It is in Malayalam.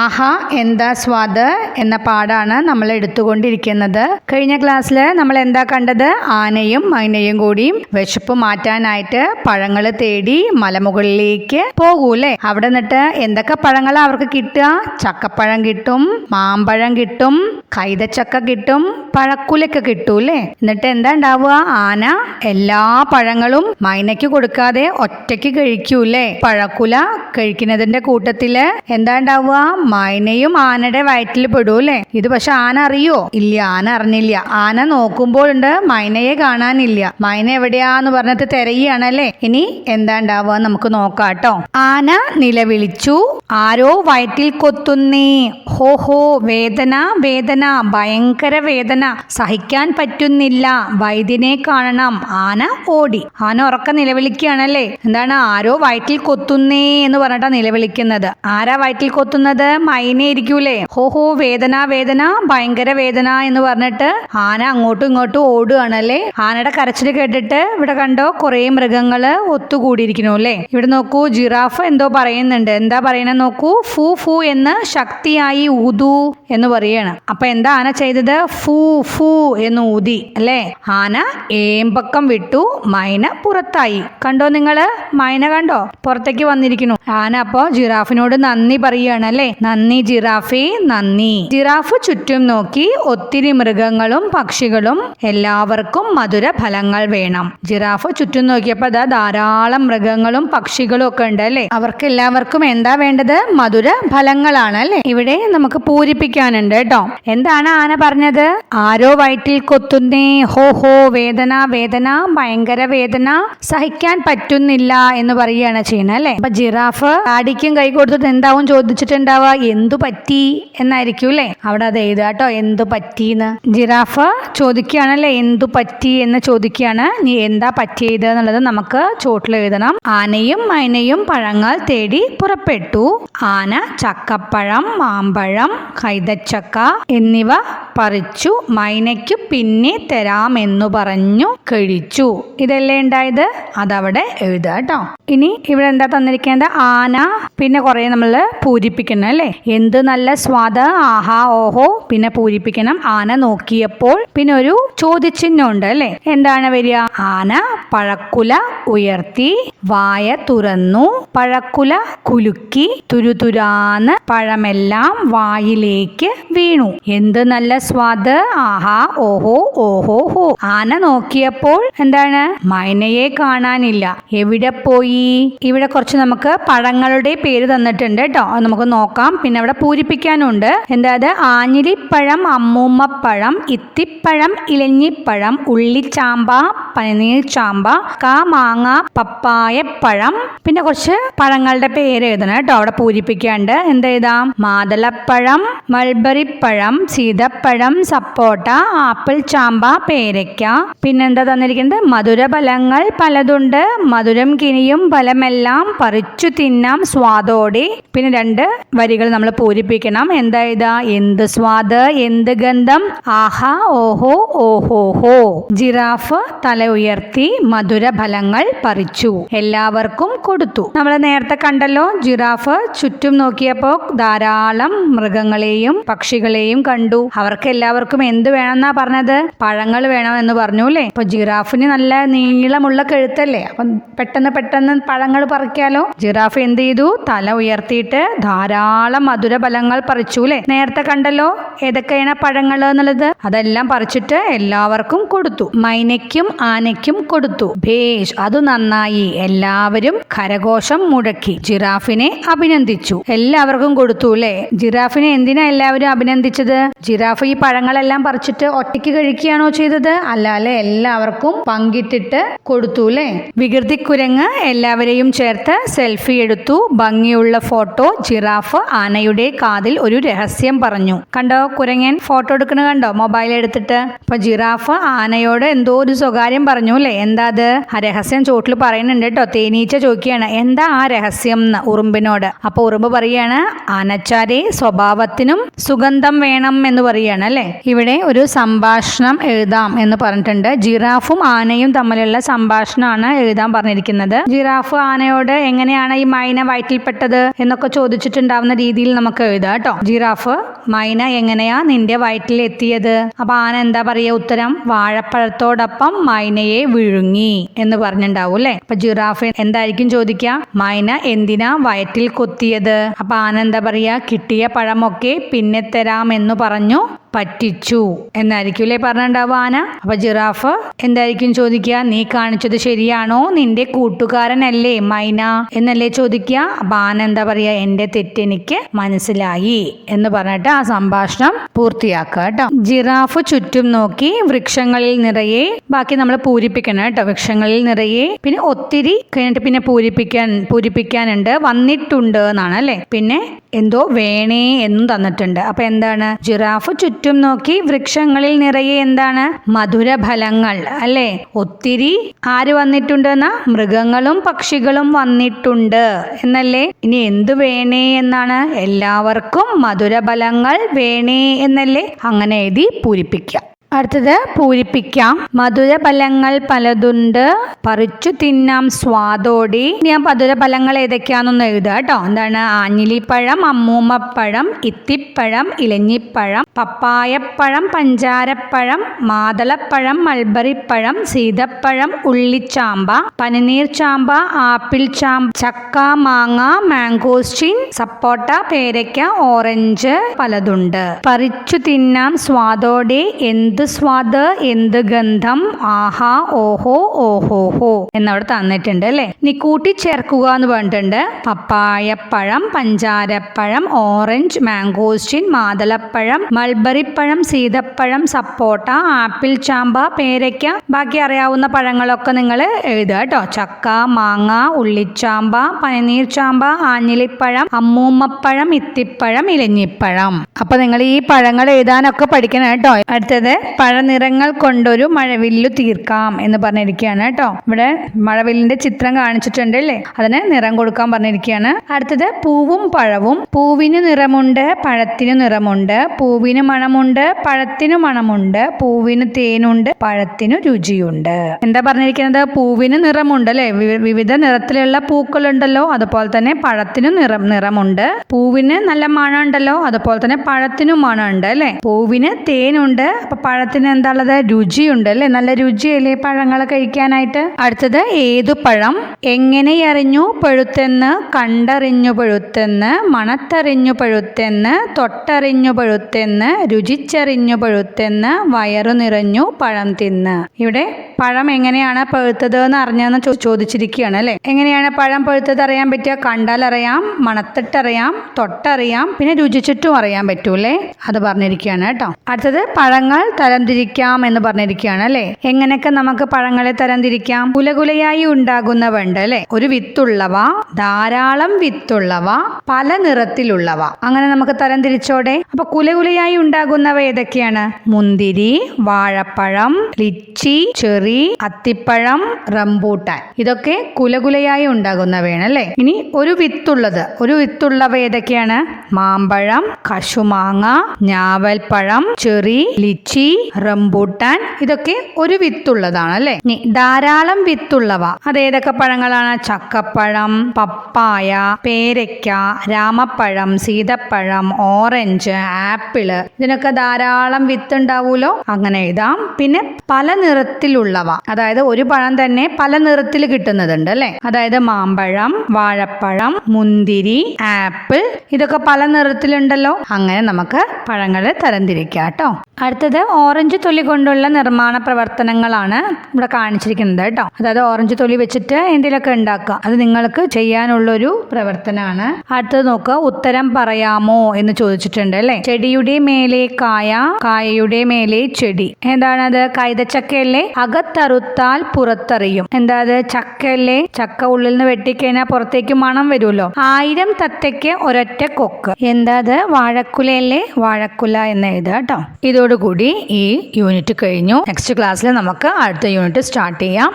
ആഹാ എന്താ സ്വാദ് എന്ന പാടാണ് നമ്മൾ എടുത്തുകൊണ്ടിരിക്കുന്നത്. കഴിഞ്ഞ ക്ലാസ്സിൽ നമ്മൾ എന്താ കണ്ടത്? ആനയും മൈനയും കൂടിയും വിശപ്പ് മാറ്റാനായിട്ട് പഴങ്ങൾ തേടി മലമുകളിലേക്ക് പോകൂലേ അവിടെ നിന്നിട്ട് എന്തൊക്കെ പഴങ്ങൾ അവർക്ക് കിട്ടുക? ചക്കപ്പഴം കിട്ടും മാമ്പഴം കിട്ടും കൈതച്ചക്ക കിട്ടും പഴക്കുലൊക്കെ കിട്ടൂലേ എന്നിട്ട് എന്താ ഉണ്ടാവുക? ആന എല്ലാ പഴങ്ങളും മൈനയ്ക്ക് കൊടുക്കാതെ ഒറ്റയ്ക്ക് കഴിക്കൂലേ പഴക്കുല കഴിക്കുന്നതിന്റെ കൂട്ടത്തിൽ എന്താ ഉണ്ടാവുക? മൈനയും ആനയുടെ വയറ്റിൽ പെടൂലേ ഇത് പക്ഷെ ആന അറിയോ? ഇല്ല ആന അറിഞ്ഞില്ല. ആന നോക്കുമ്പോഴുണ്ട് മൈനയെ കാണാനില്ല. മൈന എവിടെയാന്ന് പറഞ്ഞിട്ട് തിരയുകയാണല്ലേ ഇനി എന്താ ഉണ്ടാവുക നമുക്ക് നോക്കാട്ടോ ആന നിലവിളിച്ചു. ആരോ വയറ്റിൽ കൊത്തുന്നേ. ഹോ ഹോ വേദന വേദന ഭയങ്കര വേദന. സഹിക്കാൻ പറ്റുന്നില്ല. വൈദ്യനെ കാണണം. ആന ഓടി. ആന ഉറക്ക നിലവിളിക്കുകയാണല്ലേ എന്താണ് ആരോ വയറ്റിൽ കൊത്തുന്നേ എന്ന് പറഞ്ഞിട്ടാ നിലവിളിക്കുന്നത്. ആരാ വയറ്റിൽ കൊത്തുന്നത്? മൈനെ ഇരിക്കൂലേ ഹോ ഹോ വേദന വേദന ഭയങ്കര വേദന എന്ന് പറഞ്ഞിട്ട് ആന അങ്ങോട്ടും ഇങ്ങോട്ടും ഓടുകയാണല്ലേ? ആനയുടെ കരച്ചിൽ കേട്ടിട്ട് ഇവിടെ കണ്ടോ കുറേ മൃഗങ്ങൾ ഒത്തുകൂടിയിരിക്കുന്നു അല്ലേ? ഇവിടെ നോക്കൂ ജിറാഫ് എന്തോ പറയുന്നുണ്ട്. എന്താ പറയണ നോക്കൂ? ഫു ഫു എന്ന് ശക്തിയായി ഊതു എന്ന് പറയാണ് അപ്പൊ എന്താ ആന ചെയ്തത്? ഫു ഫു എന്ന് ഊതി അല്ലേ? ആന ഏമ്പക്കം വിട്ടു മൈന പുറത്തായി. കണ്ടോ നിങ്ങൾ? മൈന കണ്ടോ? പുറത്തേക്ക് വന്നിരിക്കുന്നു. ആന അപ്പോ ജിറാഫിനോട് നന്ദി പറയുകയാണ് അല്ലേ? നന്ദി ജിറാഫി നന്ദി. ജിറാഫ് ചുറ്റും നോക്കി ഒത്തിരി മൃഗങ്ങളും പക്ഷികളും എല്ലാവർക്കും മധുര ഫലങ്ങൾ വേണം. ജിറാഫ് ചുറ്റും നോക്കിയപ്പോൾ അതാ ധാരാളം മൃഗങ്ങളും പക്ഷികളും ഒക്കെ ഉണ്ട് അല്ലേ? അവർക്ക് എല്ലാവർക്കും എന്താ വേണ്ടത്? മധുര ഫലങ്ങളാണ് അല്ലേ? ഇവിടെ നമുക്ക് പൂരിപ്പിക്കാനുണ്ട് കേട്ടോ. എന്താണ് ആന പറഞ്ഞത്? ആരോ വയറ്റിൽ കൊത്തുന്നേ. ഹോ ഹോ വേദന വേദന ഭയങ്കര വേദന. സഹിക്കാൻ പറ്റുന്നില്ല എന്ന് പറയുകയാണ് ചെയ്യുന്നത് അല്ലേ? അപ്പൊ ജിറാഫ് ആടിക്കും കൈ കൊടുത്തിട്ട് എന്താവും ചോദിച്ചിട്ടുണ്ടാവുക? എന്തു പറ്റി എന്നായിരിക്കും അല്ലേ? അവിടെ അത് എഴുതുക കേട്ടോ. എന്തു പറ്റിന്ന് ജിറാഫ ചോദിക്കുകയാണ് ചോദിക്കുകയാണല്ലേ എന്തു പറ്റി എന്ന് ചോദിക്കുകയാണ്. നീ എന്താ പറ്റിയത് എന്നുള്ളത് നമുക്ക് ചോട്ടിൽ എഴുതണം. ആനയും മൈനയും പഴങ്ങൾ തേടി പുറപ്പെട്ടു. ആന ചക്കപ്പഴം മാമ്പഴം കൈതച്ചക്ക എന്നിവ പറിച്ചു. മൈനയ്ക്ക് പിന്നെ തരാമെന്നു പറഞ്ഞു കഴിച്ചു. ഇതല്ലേ ഉണ്ടായത്? അതവിടെ എഴുതുക കേട്ടോ. ഇനി ഇവിടെ എന്താ തന്നിരിക്കേണ്ട ആന. പിന്നെ കുറെ നമ്മൾ പൂരിപ്പിക്കണം അല്ലേ? എന്ത് നല്ല സ്വാദ്? ആഹാ ഓഹോ. പിന്നെ പൂരിപ്പിക്കണം. ആന നോക്കിയപ്പോൾ പിന്നെ ഒരു ചോദ്യചിഹ്നം ഉണ്ട് അല്ലേ? എന്താണ് വരിക? ആന പഴക്കുല ഉയർത്തി വായ തുറന്നു പഴക്കുല കുലുക്കി തുരുതുരാന്ന് പഴമെല്ലാം വായിലേക്ക് വീണു. എന്ത് നല്ല സ്വാദ്? ആഹാ ഓഹോ ഓഹോ ഹോ. ആന നോക്കിയപ്പോൾ എന്താണ്? മൈനയെ കാണാനില്ല. എവിടെ പോയി? ഇവിടെ കുറച്ച് നമുക്ക് പഴങ്ങളുടെ പേര് തന്നിട്ടുണ്ട് കേട്ടോ. നമുക്ക് നോക്കാം. പിന്നെ അവിടെ പൂരിപ്പിക്കാനുണ്ട്. എന്താ അത്? ആഞ്ഞിലിപ്പഴം അമ്മൂമ്മപ്പഴം ഇത്തിപ്പഴം ഇലഞ്ഞിപ്പഴം ഉള്ളിച്ചാമ്പ പനീർ ചാമ്പ കാ മാങ്ങ പപ്പായപ്പഴം. പിന്നെ കുറച്ച് പഴങ്ങളുടെ പേര് എഴുതണം കേട്ടോ. അവിടെ പൂരിപ്പിക്കാണ്ട് എന്താ എഴുതാം? മാതളപ്പഴം മൾബറിപ്പഴം സീതപ്പഴം സപ്പോട്ട ആപ്പിൾ ചാമ്പ പേരയ്ക്ക പിന്നെന്താ തന്നിരിക്കുന്നത്? മധുരഫലങ്ങൾ പലതുണ്ട്. മധുരം കിനിയും ഫലമെല്ലാം പറിച്ചു തിന്നാം സ്വാദോടെ. പിന്നെ രണ്ട് വരികൾ നമ്മൾ പൂരിപ്പിക്കണം. എന്താ ഇതാ? എന്ത് സ്വാദ്? എന്ത് ഗന്ധം? ആഹാ ഓഹോ ഓഹോ ഹോ. ജിറാഫ് തല ഉയർത്തി മധുര ഫലങ്ങൾ പറിച്ചു. എല്ലാവർക്കും കൊടുത്തു. നമ്മൾ നേരത്തെ കണ്ടല്ലോ ജിറാഫ് ചുറ്റും നോക്കിയപ്പോൾ ധാരാളം മൃഗങ്ങളെയും പക്ഷികളെയും കണ്ടു. അവർക്ക് എല്ലാവർക്കും എന്ത് വേണമെന്നാ പറഞ്ഞത്? പഴങ്ങൾ വേണമെന്ന് പറഞ്ഞു അല്ലേ? അപ്പൊ ജിറാഫിന് നല്ല നീളമുള്ള കഴുത്തല്ലേ? അപ്പം പെട്ടെന്ന് പെട്ടെന്ന് പഴങ്ങൾ പറിക്കാലോ. ജിറാഫ് എന്ത് ചെയ്തു? തല ഉയർത്തിയിട്ട് ധാരാളം മധുര ഫലങ്ങൾ പറിച്ചു അല്ലേ നേരത്തെ കണ്ടല്ലോ ഏതൊക്കെയാണ് പഴങ്ങൾ എന്നുള്ളത്? അതെല്ലാം പറിച്ചിട്ട് എല്ലാവർക്കും കൊടുത്തു. മൈനയ്ക്കും ആനയ്ക്കും കൊടുത്തു. ഭേഷ് അത് നന്നായി. എല്ലാവരും കരഘോഷം മുഴക്കി. ജിറാഫിനെ അഭിനന്ദിച്ചു. എല്ലാവർക്കും കൊടുത്തു അല്ലേ ജിറാഫിനെ എന്തിനാ എല്ലാവരും അഭിനന്ദിച്ചത്? ജിറാഫ് ഈ പഴങ്ങളെല്ലാം പറിച്ചിട്ട് ഒറ്റയ്ക്ക് കഴിക്കുകയാണോ ചെയ്തത്? അല്ലാതെ എല്ലാവർക്കും പങ്കിട്ടിട്ട് കൊടുത്തു അല്ലേ വികൃതി കുരങ്ങ് എല്ലാവരെയും ചേർത്ത് സെൽഫി എടുത്തു. ഭംഗിയുള്ള ഫോട്ടോ ജിറാഫ് ആനയുടെ കാതിൽ ഒരു രഹസ്യം പറഞ്ഞു. കണ്ടോ കുരങ്ങൻ ഫോട്ടോ എടുക്കണ കണ്ടോ? മൊബൈൽ എടുത്തിട്ട്. അപ്പൊ ജിറാഫ് ആനയോട് എന്തോ ഒരു സ്വകാര്യം പറഞ്ഞു അല്ലേ? എന്താ അത്? ആ രഹസ്യം ചോട്ടിൽ പറയുന്നുണ്ട് കേട്ടോ. തേനീച്ച ചോദിക്കുകയാണ് എന്താ ആ രഹസ്യം എന്ന് ഉറുമ്പിനോട്. അപ്പൊ ഉറുമ്പ് പറയാണ് ആനച്ചാരെ സ്വഭാവത്തിനും സുഗന്ധം വേണം എന്ന് പറയാണ് അല്ലേ? ഇവിടെ ഒരു സംഭാഷണം എഴുതാം എന്ന് പറഞ്ഞിട്ടുണ്ട്. ജിറാഫും ആനയും തമ്മിലുള്ള സംഭാഷണമാണ് എഴുതാൻ പറഞ്ഞിരിക്കുന്നത്. ജിറാഫ് ആനയോട് എങ്ങനെയാണ് ഈ മൈന വയറ്റിൽപ്പെട്ടത് എന്നൊക്കെ ചോദിച്ചിട്ടുണ്ടാവുന്ന രീതിയിൽ നമുക്ക് എഴുതാം കേട്ടോ. ജിറാഫ് മൈന എങ്ങനെയാ നിന്റെ വയറ്റിൽ എത്തിയത്? അപ്പൊ ആന എന്താ പറയുക ഉത്തരം? വാഴപ്പഴത്തോടൊപ്പം മൈനയെ വിഴുങ്ങി എന്ന് പറഞ്ഞിട്ടുണ്ടാവും അല്ലെ? അപ്പൊ ജിറാഫ് എന്തായിരിക്കും ചോദിക്ക? മൈന എന്തിനാ വയറ്റിൽ കൊത്തിയത്? അപ്പൊ ആന എന്താ പറയാ കിട്ടിയ പഴമൊക്കെ പിന്നെ തരാം എന്ന് പറഞ്ഞു. പറ്റിച്ചു എന്നായിരിക്കും അല്ലേ പറഞ്ഞിട്ടുണ്ടാവുക ആന? അപ്പൊ ജിറാഫ് എന്തായിരിക്കും ചോദിക്കുക? നീ കാണിച്ചത് ശരിയാണോ? നിന്റെ കൂട്ടുകാരനല്ലേ മൈന എന്നല്ലേ ചോദിക്കുക? അപ്പൊ ആന എന്താ പറയാ? എന്റെ തെറ്റെനിക്ക് മനസ്സിലായി എന്ന് പറഞ്ഞിട്ട് ആ സംഭാഷണം പൂർത്തിയാക്കുക കേട്ടോ. ജിറാഫ് ചുറ്റും നോക്കി വൃക്ഷങ്ങളിൽ നിറയെ ബാക്കി നമ്മൾ പൂരിപ്പിക്കണം കേട്ടോ. വൃക്ഷങ്ങളിൽ നിറയെ പിന്നെ ഒത്തിരി കഴിഞ്ഞിട്ട് പിന്നെ പൂരിപ്പിക്കാൻ പൂരിപ്പിക്കാനുണ്ട്. വന്നിട്ടുണ്ട് എന്നാണ് അല്ലേ? പിന്നെ എന്തോ വേണേ എന്നും തന്നിട്ടുണ്ട്. അപ്പൊ എന്താണ്? ജിറാഫ് ചുറ്റും നോക്കി വൃക്ഷങ്ങളിൽ നിറയെ എന്താണ്? മധുര ഫലങ്ങൾ അല്ലേ? ഒത്തിരി ആര് വന്നിട്ടുണ്ടെന്ന? മൃഗങ്ങളും പക്ഷികളും വന്നിട്ടുണ്ട് എന്നല്ലേ? ഇനി എന്തു വേണേ എന്നാണ്? എല്ലാവർക്കും മധുരഫലങ്ങൾ വേണേ എന്നല്ലേ? അങ്ങനെ എഴുതി പൂരിപ്പിക്കാം. അടുത്തത് പൂരിപ്പിക്കാം. മധുരഫലങ്ങൾ പലതുണ്ട്. പറിച്ചു തിന്നാം സ്വാദോടി. ഞാൻ മധുരഫലങ്ങൾ ഏതൊക്കെയാണെന്നൊന്ന് എഴുതുക കേട്ടോ. എന്താണ്? ആഞ്ഞിലിപ്പഴം അമ്മൂമ്മപ്പഴം ഇത്തിപ്പഴം ഇലഞ്ഞിപ്പഴം പപ്പായപ്പഴം പഞ്ചാരപ്പഴം മാതളപ്പഴം മൾബറിപ്പഴം സീതപ്പഴം ഉള്ളിച്ചാമ്പ പനിനീർ ചാമ്പ ആപ്പിൾ ചാമ്പ ചക്ക മാങ്ങ മാംഗോസ്റ്റിൻ സപ്പോട്ട പേരയ്ക്ക ഓറഞ്ച് പലതുണ്ട്. പറിച്ചു തിന്നാം സ്വാദോടെ. എന്ത് സ്വാദ് എന്ത് ഗന്ധം? ആഹാ ഓഹോ ഓഹോ ഓഹോഹോ എന്നവിടെ തന്നിട്ടുണ്ട് അല്ലേ? നീ കൂട്ടിച്ചേർക്കുക എന്ന് പറഞ്ഞിട്ടുണ്ട്. പപ്പായപ്പഴം പഞ്ചാരപ്പഴം ഓറഞ്ച് മാംഗോസ്റ്റിൻ മാതളപ്പഴം മൾബറിപ്പഴം സീതപ്പഴം സപ്പോട്ട ആപ്പിൾ ചാമ്പ പേരയ്ക്ക. ബാക്കി അറിയാവുന്ന പഴങ്ങളൊക്കെ നിങ്ങൾ എഴുതുക കേട്ടോ. ചക്ക മാങ്ങ ഉള്ളിച്ചാമ്പ പനിനീർ ചാമ്പ ആഞ്ഞിലിപ്പഴം അമ്മൂമ്മപ്പഴം ഇത്തിപ്പഴം ഇലഞ്ഞിപ്പഴം. അപ്പൊ നിങ്ങൾ ഈ പഴങ്ങൾ എഴുതാനൊക്കെ പഠിക്കണം കേട്ടോ. അടുത്തത് പഴനിറങ്ങൾ കൊണ്ടൊരു മഴവില്ലു തീർക്കാം എന്ന് പറഞ്ഞിരിക്കുകയാണ് കേട്ടോ. ഇവിടെ മഴവില്ലിന്റെ ചിത്രം കാണിച്ചിട്ടുണ്ട് അല്ലേ? അതിന് നിറം കൊടുക്കാൻ പറഞ്ഞിരിക്കുകയാണ്. അടുത്തത് പൂവും പഴവും. പൂവിന് നിറമുണ്ട് പഴത്തിന് നിറമുണ്ട്. പൂവിന് മണമുണ്ട് പഴത്തിന് മണമുണ്ട്. പൂവിന് തേനുണ്ട് പഴത്തിന് രുചിയുണ്ട്. എന്താ പറഞ്ഞിരിക്കുന്നത്? പൂവിന് നിറമുണ്ട് അല്ലെ? വിവിധ നിറത്തിലുള്ള പൂക്കളുണ്ടല്ലോ അതുപോലെ തന്നെ പഴത്തിന് നിറം നിറമുണ്ട്. പൂവിന് നല്ല മണമുണ്ടല്ലോ അതുപോലെ തന്നെ പഴത്തിനും മണമുണ്ട് അല്ലെ? പൂവിന് തേനുണ്ട് അപ്പൊ പഴത്തിന് എന്താണുള്ളത്? രുചിയുണ്ട് അല്ലെ? നല്ല രുചിയല്ലേ പഴങ്ങൾ കഴിക്കാനായിട്ട്? അടുത്തത് ഏതു പഴം? എങ്ങനെ അറിഞ്ഞു പഴുത്തെന്ന് കണ്ടറിഞ്ഞു പഴുത്തെന്ന് മണത്തറിഞ്ഞു പഴുത്തെന്ന് തൊട്ടറിഞ്ഞു പഴുത്തെന്ന് രുചിച്ചറിഞ്ഞു പഴുത്തെന്ന് വയറു നിറഞ്ഞു പഴം തിന്ന്. ഇവിടെ പഴം എങ്ങനെയാണ് പഴുത്തത് എന്ന് അറിഞ്ഞെന്ന് ചോദിച്ചിരിക്കുകയാണ് അല്ലേ? എങ്ങനെയാണ് പഴം പഴുത്തത് അറിയാൻ പറ്റുക? കണ്ടാലറിയാം മണത്തിട്ടറിയാം തൊട്ടറിയാം പിന്നെ രുചിച്ചിട്ടും അറിയാൻ പറ്റൂലേ അത് പറഞ്ഞിരിക്കുകയാണ് കേട്ടോ. അടുത്തത് പഴങ്ങൾ തരംതിരിക്കാം എന്ന് പറഞ്ഞിരിക്കുകയാണ് അല്ലേ? എങ്ങനെയൊക്കെ നമുക്ക് പഴങ്ങളെ തരംതിരിക്കാം? കുലകുലയായി ഉണ്ടാകുന്നവണ്ട് അല്ലെ? ഒരു വിത്തുള്ളവ ധാരാളം വിത്തുള്ളവ പല നിറത്തിലുള്ളവ. അങ്ങനെ നമുക്ക് തരംതിരിച്ചോടെ. അപ്പൊ കുലകുലയായി ഉണ്ടാകുന്നവ ഏതൊക്കെയാണ്? മുന്തിരി വാഴപ്പഴം ലിച്ചി ചെറി അത്തിപ്പഴം റംബൂട്ടാൻ. ഇതൊക്കെ കുലകുലയായി ഉണ്ടാകുന്നവയാണ് അല്ലെ ഇനി ഒരു വിത്തുള്ളത്. ഒരു വിത്തുള്ളവ ഏതൊക്കെയാണ്? മാമ്പഴം കശുമാങ്ങ ഞാവൽപ്പഴം ചെറി ലിച്ചി റംബൂട്ടാൻ. ഇതൊക്കെ ഒരു വിത്തുള്ളതാണ് അല്ലെ ഇനി ധാരാളം വിത്തുള്ളവ. അതേതൊക്കെ പഴങ്ങളാണ്? ചക്കപ്പഴം പപ്പായ പേരയ്ക്ക രാമപ്പഴം സീതപ്പഴം ഓറഞ്ച് ആപ്പിൾ ഇതിനൊക്കെ ധാരാളം വിത്ത് ഉണ്ടാവൂലോ? അങ്ങനെ എഴുതാം. പിന്നെ പല നിറത്തിലുള്ളവ. അതായത് ഒരു പഴം തന്നെ പല നിറത്തിൽ കിട്ടുന്നതുണ്ട് അല്ലെ? അതായത് മാമ്പഴം വാഴപ്പഴം മുന്തിരി ആപ്പിൾ ഇതൊക്കെ പല നിറത്തിലുണ്ടല്ലോ. അങ്ങനെ നമുക്ക് പഴങ്ങളെ തരംതിരിക്കാം കേട്ടോ. അടുത്തത് ഓറഞ്ച് തൊലി കൊണ്ടുള്ള നിർമ്മാണ പ്രവർത്തനങ്ങളാണ് ഇവിടെ കാണിച്ചിരിക്കുന്നത് കേട്ടോ. അതായത് ഓറഞ്ച് തൊലി വെച്ചിട്ട് എന്തെങ്കിലുമൊക്കെ ഉണ്ടാക്കുക. അത് നിങ്ങൾക്ക് ചെയ്യാനുള്ളൊരു പ്രവർത്തനമാണ്. അടുത്തത് നോക്കുക ഉത്തരം പറയാമോ എന്ന് ചോദിച്ചിട്ടുണ്ട് അല്ലേ? ചെടിയുടെ മേലെ കായ കായയുടെ മേലെ ചെടി. എന്താണത്? കൈതച്ചക്കയല്ലേ അകത്തറുത്താൽ പുറത്തറിയും. എന്താ അത് ചക്കയല്ലേ? ചക്ക ഉള്ളിൽ നിന്ന് വെട്ടിക്കഴിഞ്ഞാൽ പുറത്തേക്ക് മണം വരുമല്ലോ. ആയിരം തത്തയ്ക്ക് ഒരൊറ്റ കൊക്ക്. എന്താ അത് വാഴക്കുലയല്ലേ? വാഴക്കുല എന്ന് എഴുതുക കേട്ടോ. ഇതോടുകൂടി ഈ യൂണിറ്റ് കഴിഞ്ഞു. നെക്സ്റ്റ് ക്ലാസ്സിൽ നമുക്ക് അടുത്ത യൂണിറ്റ് സ്റ്റാർട്ട് ചെയ്യാം.